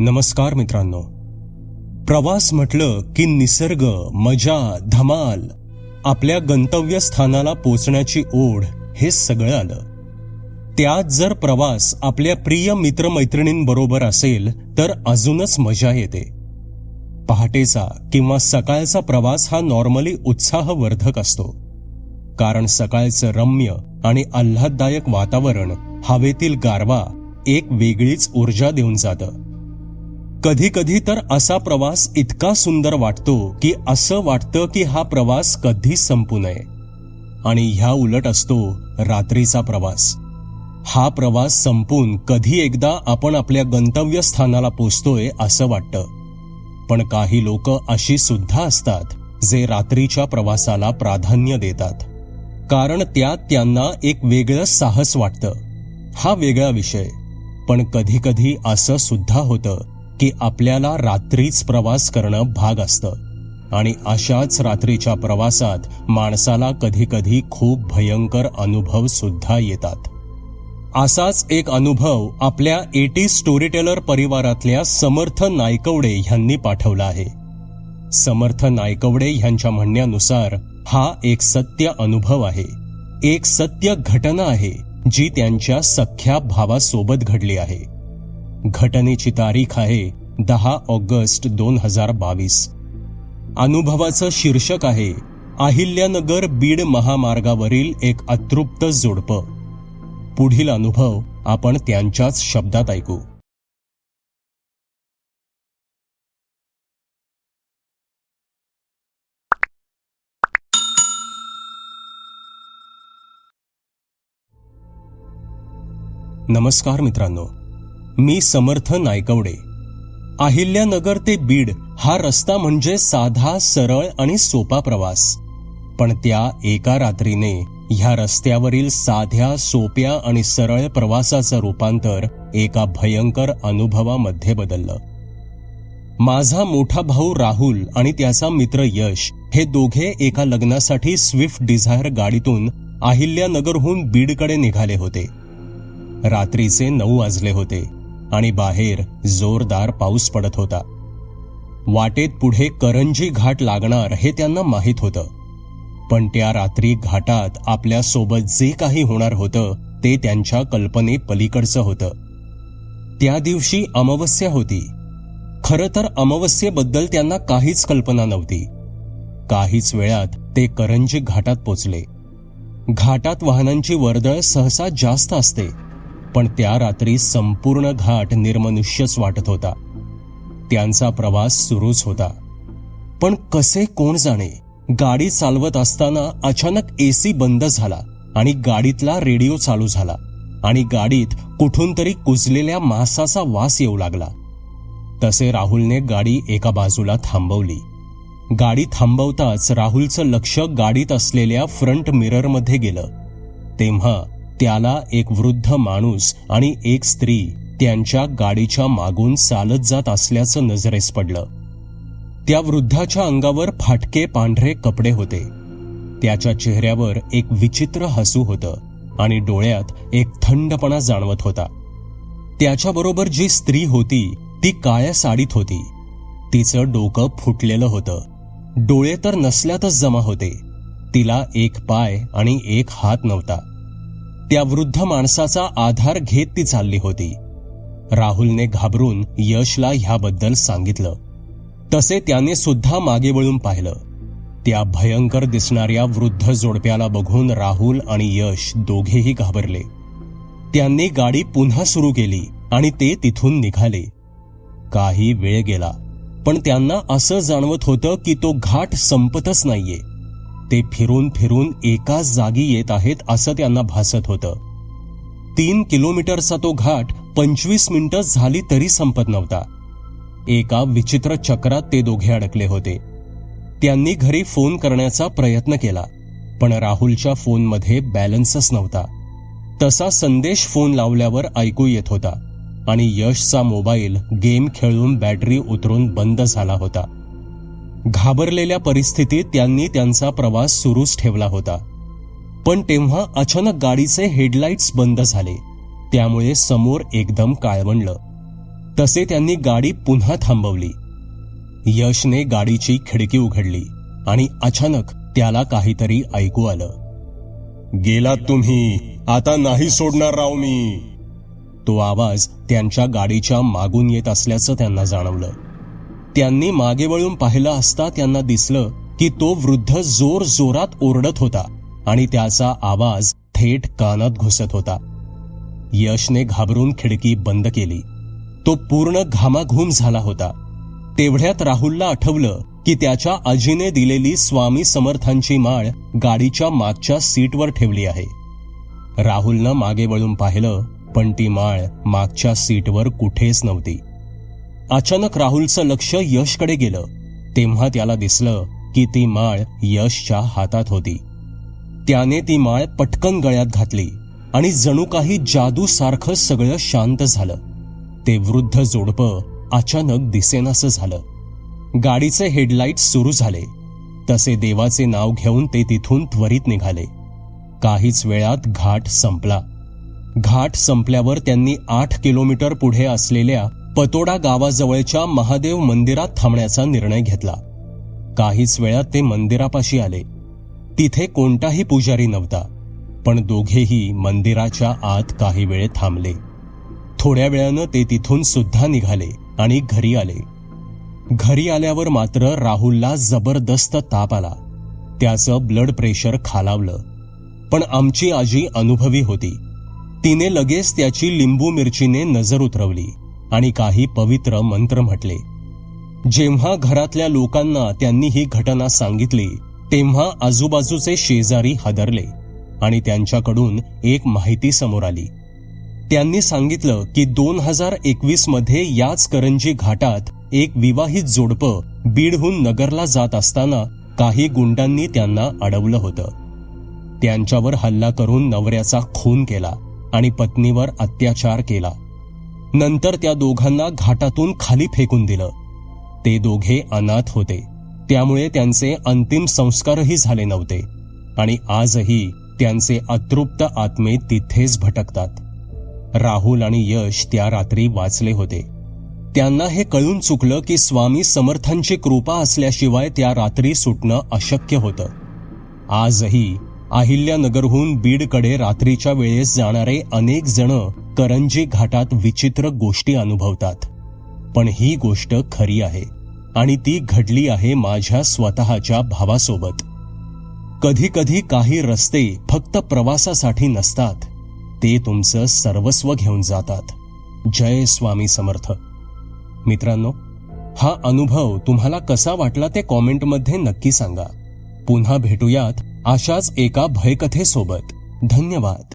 नमस्कार मित्रांनो. प्रवास म्हटलं की निसर्ग मजा धमाल आपल्या गंतव्यस्थानाला पोचण्याची ओढ हे सगळं आलं. त्यात जर प्रवास आपल्या प्रिय मित्रमैत्रिणींबरोबर असेल तर अजूनच मजा येते. पहाटेचा किंवा सकाळचा प्रवास हा नॉर्मली उत्साहवर्धक असतो. कारण सकाळचं रम्य आणि आल्हाददायक वातावरण हवेतील गारवा एक वेगळीच ऊर्जा देऊन जातं. कधी कधी तर असा प्रवास इतका सुंदर वाटतो की असं वाटतं की हा प्रवास कधी संपू नये. आणि ह्या उलट असतो रात्रीचा प्रवास. हा प्रवास संपून कधी एकदा आपण आपल्या गंतव्यस्थानाला पोचतोय असं वाटतं. पण काही लोक अशी सुद्धा असतात जे रात्रीच्या प्रवासाला प्राधान्य देतात. कारण त्यात त्यांना एक वेगळं साहस वाटतं. हा वेगळा विषय. पण कधी कधी असं सुद्धा होतं की आपल्याला रात्रीच प्रवास करणं भाग असतं. आणि अशाच रात्रीच्या प्रवासात माणसाला कधी कधी खूप भयंकर अनुभव सुद्धा येतात. असाच एक अनुभव आपल्या एटी स्टोरीटेलर परिवारातल्या समर्थ नायकवडे ह्यांनी पाठवला आहे. समर्थ नायकवडे ह्यांच्या म्हणण्यानुसार हा एक सत्य अनुभव आहे. एक सत्य घटना आहे जी त्यांच्या सख्या भावासोबत घडली आहे. घटनेची तारीख आहे दहा ऑगस्ट दोन हजार बावीस. अनुभवाचं शीर्षक आहे अहिल्यानगर बीड महामार्गावरील एक अतृप्त जोडपं. पुढील अनुभव आपण त्यांच्याच शब्दात ऐकू. नमस्कार मित्रांनो. मी समर्थ नायकवडे. अहिल्यानगर ते बीड हा रस्ता म्हणजे साधा सरळ आणि सोपा प्रवास. पण त्या एका रात्रीने ह्या रस्त्यावरील साध्या सोप्या आणि सरळ प्रवासाचं रूपांतर एका भयंकर अनुभवामध्ये बदललं. माझा मोठा भाऊ राहुल आणि त्याचा मित्र यश हे दोघे एका लग्नासाठी स्विफ्ट डिझायर गाडीतून अहिल्यानगरहून बीडकडे निघाले होते. रात्रीचे नऊ वाजले होते. आणि बाहेर जोरदार पाऊस पडत होता. वाटेत पुढे करंजी घाट लागणार हे त्यांना माहीत होतं. पण त्या रात्री घाटात आपल्यासोबत जे काही होणार होतं ते त्यांच्या कल्पने पलीकडचं होतं. त्या दिवशी अमावस्या होती. खरं तर अमावस्येबद्दल त्यांना काहीच कल्पना नव्हती. काहीच वेळात ते करंजी घाटात पोचले. घाटात वाहनांची वर्दळ सहसा जास्त असते. पण त्या रात्री संपूर्ण घाट निर्मनुष्यच वाटत होता. त्यांचा प्रवास सुरूच होता. पण कसे कोण जाणे? गाडी चालवत असताना अचानक एसी बंद झाला आणि गाडीतला रेडिओ चालू झाला आणि गाडीत कुठून तरी कुजलेल्या मांसाचा वास येऊ लागला. तसे राहुलने गाडी एका बाजूला थांबवली. गाडी थांबवताच राहुलचं लक्ष गाडीत असलेल्या फ्रंट मिररमध्ये गेलं. तेव्हा त्याला एक वृद्ध माणूस आणि एक स्त्री त्यांच्या गाडीच्या मागून चालत जात असल्याचं नजरेस पडलं. त्या वृद्धाच्या अंगावर फाटके पांढरे कपडे होते. त्याच्या चेहऱ्यावर एक विचित्र हसू होतं आणि डोळ्यात एक थंडपणा जाणवत होता. त्याच्याबरोबर जी स्त्री होती ती काळ्या साडीत होती. तिचं डोकं फुटलेलं होतं. डोळे तर नसल्यातच जमा होते. तिला एक पाय आणि एक हात नव्हता. त्या वृद्ध माणसाचा आधार घेत ती चालली होती. राहुलने घाबरून यशला ह्याबद्दल सांगितलं. तसे त्याने सुद्धा मागे वळून पाहिलं. त्या भयंकर दिसणाऱ्या वृद्ध जोडप्याला बघून राहुल आणि यश दोघेही घाबरले. त्यांनी गाडी पुन्हा सुरू केली आणि ते तिथून निघाले. काही वेळ गेला पण त्यांना असं जाणवत होतं की तो घाट संपतच नाहीये. ते फिरून फिरून एकाच जागी येत आहेत असं त्यांना भासत होतं. तीन किलोमीटरचा तो घाट पंचवीस मिनिटं झाली तरी संपत नव्हता. एका विचित्र चक्रात ते दोघे अडकले होते. त्यांनी घरी फोन करण्याचा प्रयत्न केला पण राहुलच्या फोनमध्ये बॅलन्सच नव्हता. तसा संदेश फोन लावल्यावर ऐकू येत होता आणि यशचा मोबाईल गेम खेळून बॅटरी उतरून बंद झाला होता. घाबरलेल्या परिस्थितीत त्यांनी त्यांचा प्रवास सुरूच ठेवला होता. पण तेव्हा अचानक गाडीचे हेडलाईट्स बंद झाले. त्यामुळे समोर एकदम काळवणलं तसे त्यांनी गाडी पुन्हा थांबवली. यशने गाडीची खिडकी उघडली आणि अचानक त्याला काहीतरी ऐकू आलं. गेलात तुम्ही. आता नाही सोडणार राव मी. तो आवाज त्यांच्या गाडीच्या मागून येत असल्याचं त्यांना जाणवलं. त्यांनी मागे वळून पाहिलं असता त्यांना दिसलं की तो वृद्ध जोर जोरात ओरडत होता आणि त्याचा आवाज थेट कानात घुसत होता. यशने घाबरून खिडकी बंद केली. तो पूर्ण घामाघूम झाला होता. तेवढ्यात राहुलला आठवलं की त्याच्या आजीने दिलेली स्वामी समर्थांची माळ गाडीच्या मागच्या सीटवर ठेवली आहे. राहुलनं मागे वळून पाहिलं पण ती माळ मागच्या सीटवर कुठेच नव्हती. अचानक राहुलचं लक्ष यशकडे गेलं. तेव्हा त्याला दिसलं की ती माळ यशच्या हातात होती. त्याने ती माळ पटकन गळ्यात घातली आणि जणू काही जादू सारखं सगळं शांत झालं. ते वृद्ध जोडपं अचानक दिसेनासं झालं. गाडीचे हेडलाईट सुरू झाले. तसे देवाचे नाव घेऊन ते तिथून त्वरित निघाले. काहीच वेळात घाट संपला. घाट संपल्यावर त्यांनी आठ किलोमीटर पुढे असलेल्या पतोडा गावाजवळच्या महादेव मंदिरात थांबण्याचा निर्णय घेतला. काहीच वेळात ते मंदिरापाशी आले. तिथे कोणताही पुजारी नव्हता पण दोघेही मंदिराच्या आत काही वेळ थांबले. थोड्या वेळानं ते तिथून सुद्धा निघाले आणि घरी आले. घरी आल्यावर मात्र राहुलला जबरदस्त ताप आला. त्याचं ब्लड प्रेशर खालावलं. पण आमची आजी अनुभवी होती. तिने लगेच त्याची लिंबू मिरचीने नजर उतरवली. आणि काही पवित्र मंत्र म्हटले. जेव्हा घरातल्या लोकांना त्यांनी ही घटना सांगितली तेव्हा आजूबाजूचे शेजारी हादरले आणि त्यांच्याकडून एक माहिती समोर आली. त्यांनी सांगितलं की दोन हजार एकवीसमध्ये याच करंजी घाटात एक विवाहित जोडपं बीडहून नगरला जात असताना काही गुंडांनी त्यांना अडवलं होतं. त्यांच्यावर हल्ला करून नवऱ्याचा खून केला आणि पत्नीवर अत्याचार केला. नंतर त्या दोघांना घाटातून खाली फेकून दिलं. ते दोघे अनाथ होते. त्यामुळे त्यांचे अंतिम संस्कारही झाले नव्हते. आणि आजही त्यांचे अतृप्त आत्मे तिथेच भटकतात. राहुल आणि यश त्या रात्री वाचले होते. त्यांना हे कळून चुकलं की स्वामी समर्थांची कृपा असल्याशिवाय त्या रात्री सुटणं अशक्य होतं. आजही अहिल्यानगरहून बीडकडे रात्रीच्या वेळेस जाणारे अनेक जण करंजी घाटात विचित्र गोष्टी अनुभवतात. पण ही गोष्ट खरी आहे आणि ती घडली आहे माझ्या स्वतःच्या भावासोबत. कधी कधी काही रस्ते फक्त प्रवासासाठी नसतात ते तुमचं सर्वस्व घेऊन जातात. जय स्वामी समर्थ. मित्रांनो हा अनुभव तुम्हाला कसा वाटला ते कॉमेंटमध्ये नक्की सांगा. पुन्हा भेटूयात अशाच एका भयकथेसोबत. धन्यवाद.